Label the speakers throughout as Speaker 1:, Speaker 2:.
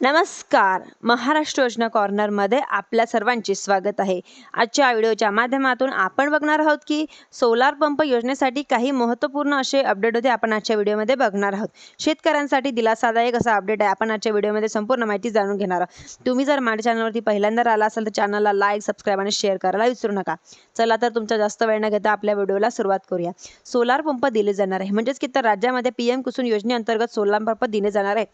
Speaker 1: नमस्कार. महाराष्ट्र योजना कॉर्नरमध्ये आपल्या सर्वांचे स्वागत आहे. आजच्या व्हिडिओच्या माध्यमातून आपण बघणार आहोत की सोलार पंप योजनेसाठी काही महत्त्वपूर्ण असे अपडेट होते आपण आजच्या व्हिडिओमध्ये बघणार आहोत. शेतकऱ्यांसाठी दिलासादायक असा अपडेट आहे. आपण आजच्या व्हिडिओमध्ये संपूर्ण माहिती जाणून घेणार आहोत. तुम्ही जर माझ्या चॅनलवरती पहिल्यांदा आला असाल तर चॅनलला लाईक सबस्क्राईब आणि शेअर करायला विसरू नका. चला तर तुमचा जास्त वेळ न घेता आपल्या व्हिडिओला सुरुवात करूया. सोलार पंप दिले जाणार आहे. म्हणजेच की तर राज्यामध्ये पी एम कुसुम योजनेअंतर्गत सोलार पंप दिले जाणार आहे.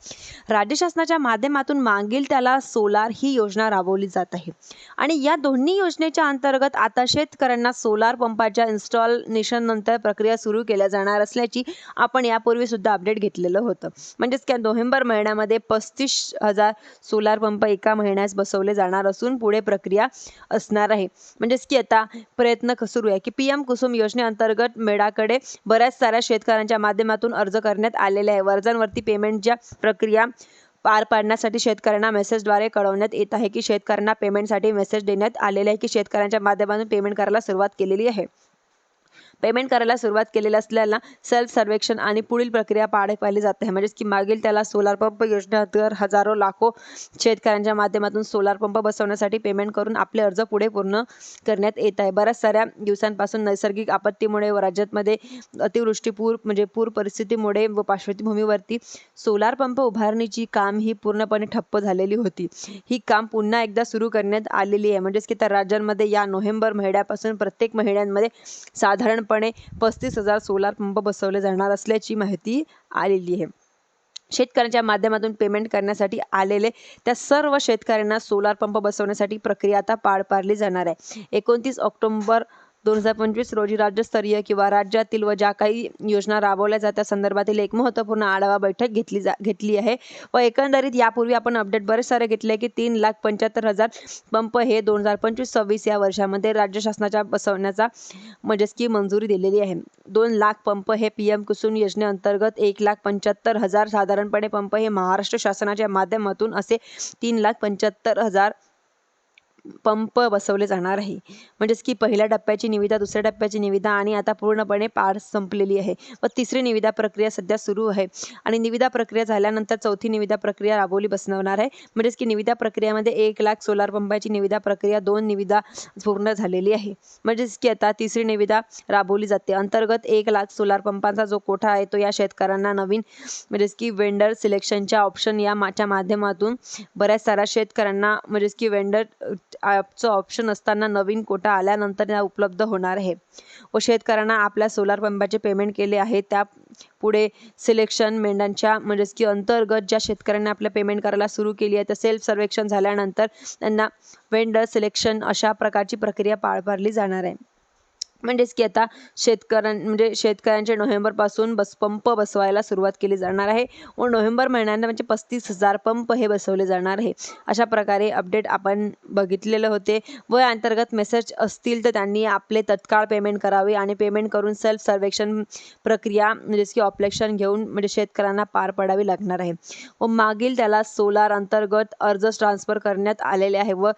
Speaker 1: राज्य शासनाच्या माध्यमातून मागील त्याला सोलार ही योजना राबवली जात आहे. आणि या दोन्ही योजनेच्या अंतर्गत आता शेतकऱ्यांना सोलार पंपाच्या इन्स्टॉलनेशन नंतर प्रक्रिया सुरू केल्या जाणार असल्याची आपण यापूर्वी सुद्धा अपडेट घेतलेलं होतं. म्हणजेच की नोव्हेंबर महिन्यामध्ये पस्तीस हजार सोलार पंप एका महिन्यास बसवले जाणार असून पुढे प्रक्रिया असणार आहे. म्हणजेच की आता प्रयत्न सुरू आहे की पी एम कुसुम योजनेअंतर्गत मेळाकडे बऱ्याच साऱ्या शेतकऱ्यांच्या माध्यमातून अर्ज करण्यात आलेले आहे. वर्जांवरती पेमेंटच्या प्रक्रिया पार पाडण्यासाठी शेतकऱ्यांना मेसेजद्वारे कळवण्यात येत आहे की शेतकऱ्यांना पेमेंटसाठी मेसेज देण्यात आलेले आहे की शेतकऱ्यांच्या माध्यमातून पेमेंट करायला सुरुवात केलेली आहे. पेमेंट करायला सुरुवात केलेली असलेल्या सेल्फ सर्वेक्षण आणि पुढील प्रक्रिया पार पाहिली जाते. आहे म्हणजेच की मागील त्याला सोलार पंप योजनेअंतर्गत हजारो लाखो शेतकऱ्यांच्या माध्यमातून सोलार पंप बसवण्यासाठी पेमेंट करून आपले अर्ज पुढे पूर्ण करण्यात येत आहे. बऱ्याच साऱ्या दिवसांपासून नैसर्गिक आपत्तीमुळे व राज्यामध्ये अतिवृष्टी पूर म्हणजे पूर परिस्थितीमुळे व पार्श्वभूमीवरती सोलार पंप उभारणीची काम ही पूर्णपणे ठप्प झालेली होती. ही काम पुन्हा एकदा सुरू करण्यात आलेली आहे. म्हणजेच की त्या राज्यांमध्ये या नोव्हेंबर महिन्यापासून प्रत्येक महिन्यांमध्ये साधारण साधारणपणे पस्तीस हजार सोलार पंप बसवले जाणार असल्याची माहिती आलेली आहे. शेतकऱ्यांच्या माध्यमातून पेमेंट करण्यासाठी आलेले त्या सर्व शेतकऱ्यांना सोलार पंप बसवण्यासाठी प्रक्रिया आता पार पाडली जाणार आहे. एकोणतीस ऑक्टोबर दोन हजार पंचवीस रोजी राज्यस्तरीय किंवा राज्यातील व ज्या काही योजना राबवल्या जात्या संदर्भातील एक महत्त्वपूर्ण आढावा बैठक घेतली जा घेतली आहे. व एकंदरीत यापूर्वी आपण अपडेट बरेच सारे घेतले की तीन लाख पंच्याहत्तर हजार पंप हे दोन हजार पंचवीस सव्वीस या वर्षामध्ये राज्य शासनाच्या बसवण्याचा म्हणजेच की मंजुरी दिलेली आहे. दोन लाख पंप हे पी एम कुसुम योजनेअंतर्गत एक लाख पंच्याहत्तर हजार साधारणपणे पंप हे महाराष्ट्र शासनाच्या माध्यमातून असे तीन लाख पंच्याहत्तर हजार पंप बसवले जाणार आहे. म्हणजेच की पहिल्या टप्प्याची निविदा दुसऱ्या टप्प्याची निविदा आणि आता पूर्णपणे पार संपलेली आहे. व तिसरी निविदा प्रक्रिया सध्या सुरू आहे. आणि निविदा प्रक्रिया झाल्यानंतर चौथी निविदा प्रक्रिया राबवली बसवणार आहे. म्हणजेच की निविदा प्रक्रियामध्ये एक लाख सोलार पंपाची निविदा प्रक्रिया दोन निविदा पूर्ण झालेली आहे. म्हणजेच की आता तिसरी निविदा राबवली जाते. अंतर्गत एक लाख सोलार पंपांचा जो कोठा आहे तो या शेतकऱ्यांना नवीन म्हणजेच की वेंडर सिलेक्शनच्या ऑप्शन या माच्या माध्यमातून बऱ्याच साऱ्या शेतकऱ्यांना म्हणजेच की वेंडर ॲपचं ऑप्शन असताना नवीन कोटा आल्यानंतर या उपलब्ध होणार आहे. व शेतकऱ्यांना आपल्या सोलार पंपाचे पेमेंट केले आहे. त्या पुढे सिलेक्शन मेंढ्यांच्या म्हणजेच की अंतर्गत ज्या शेतकऱ्यांनी आपलं पेमेंट करायला सुरू केली आहे तर सेल्फ सर्वेक्षण झाल्यानंतर त्यांना वेंडर सिलेक्शन अशा प्रकारची प्रक्रिया पार पाडली जाणार आहे. म्हणजेच की आता शेतकऱ्यां म्हणजे शेतकऱ्यांचे नोव्हेंबरपासून बस पंप बसवायला सुरुवात केली जाणार आहे. व नोव्हेंबर महिन्यानं म्हणजे पस्तीस हजार पंप हे बसवले जाणार आहे. अशा प्रकारे अपडेट आपण बघितलेले होते. व या अंतर्गत मेसेज असतील तर त्यांनी आपले तत्काळ पेमेंट करावे आणि पेमेंट करून सेल्फ सर्वेक्षण प्रक्रिया म्हणजेच की ऑपरेशन घेऊन म्हणजे शेतकऱ्यांना पार पडावी लागणार आहे. व मागील त्याला सोलार अंतर्गत अर्ज ट्रान्सफर करण्यात आलेले आहे व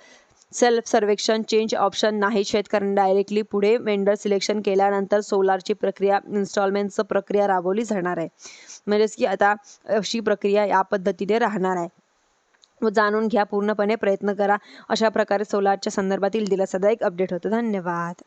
Speaker 1: सेल्फ सर्वेक्षण चेंज ऑप्शन नाही शेतकऱ्यांनी डायरेक्टली पुढे वेंडर सिलेक्शन केल्यानंतर सोलारची प्रक्रिया इन्स्टॉलमेंटचं प्रक्रिया राबवली जाणार आहे. म्हणजेच की आता अशी प्रक्रिया या पद्धतीने राहणार आहे. व जाणून घ्या पूर्णपणे प्रयत्न करा. अशा प्रकारे सोलारच्या संदर्भातील दिलासादायक अपडेट होतं. धन्यवाद.